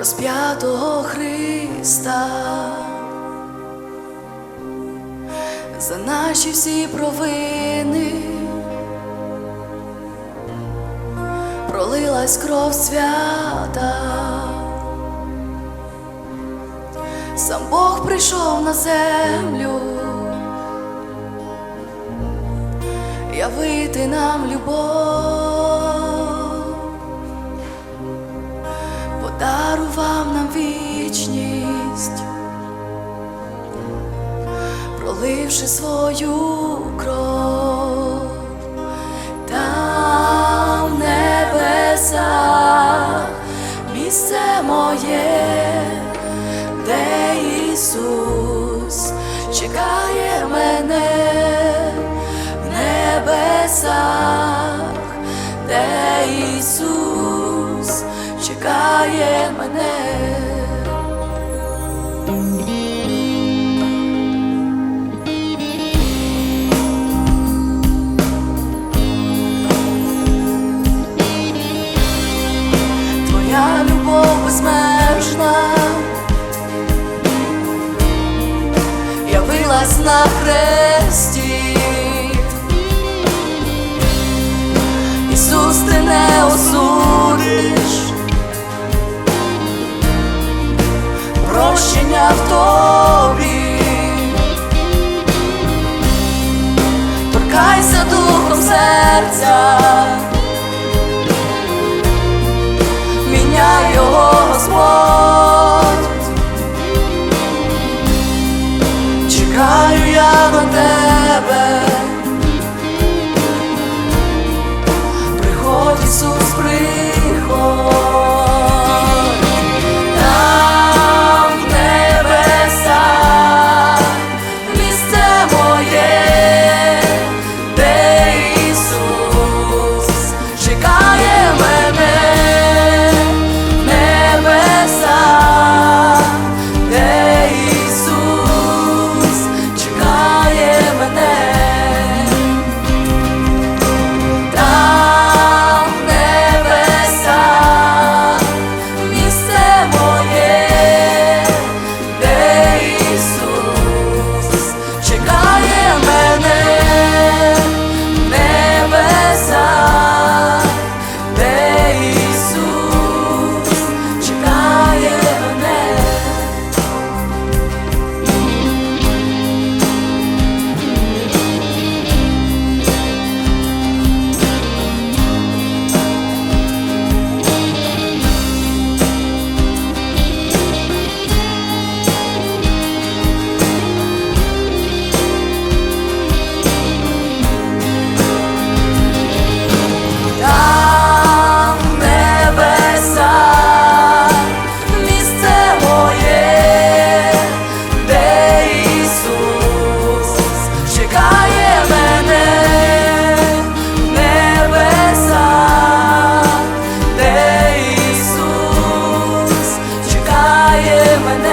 розп'ятого Христа, за наші всі провини пролилась кров свята, сам Бог прийшов на землю. Явити нам любов, проливши свою кров там в місце моє, де Ісус чекає мене в небесах, де Ісус чекає мене. Любов безмежна явилась на хресті. Ісус, ти не осудиш, прощення в тобі, торкайся духом серця. чекаю я на тебе. When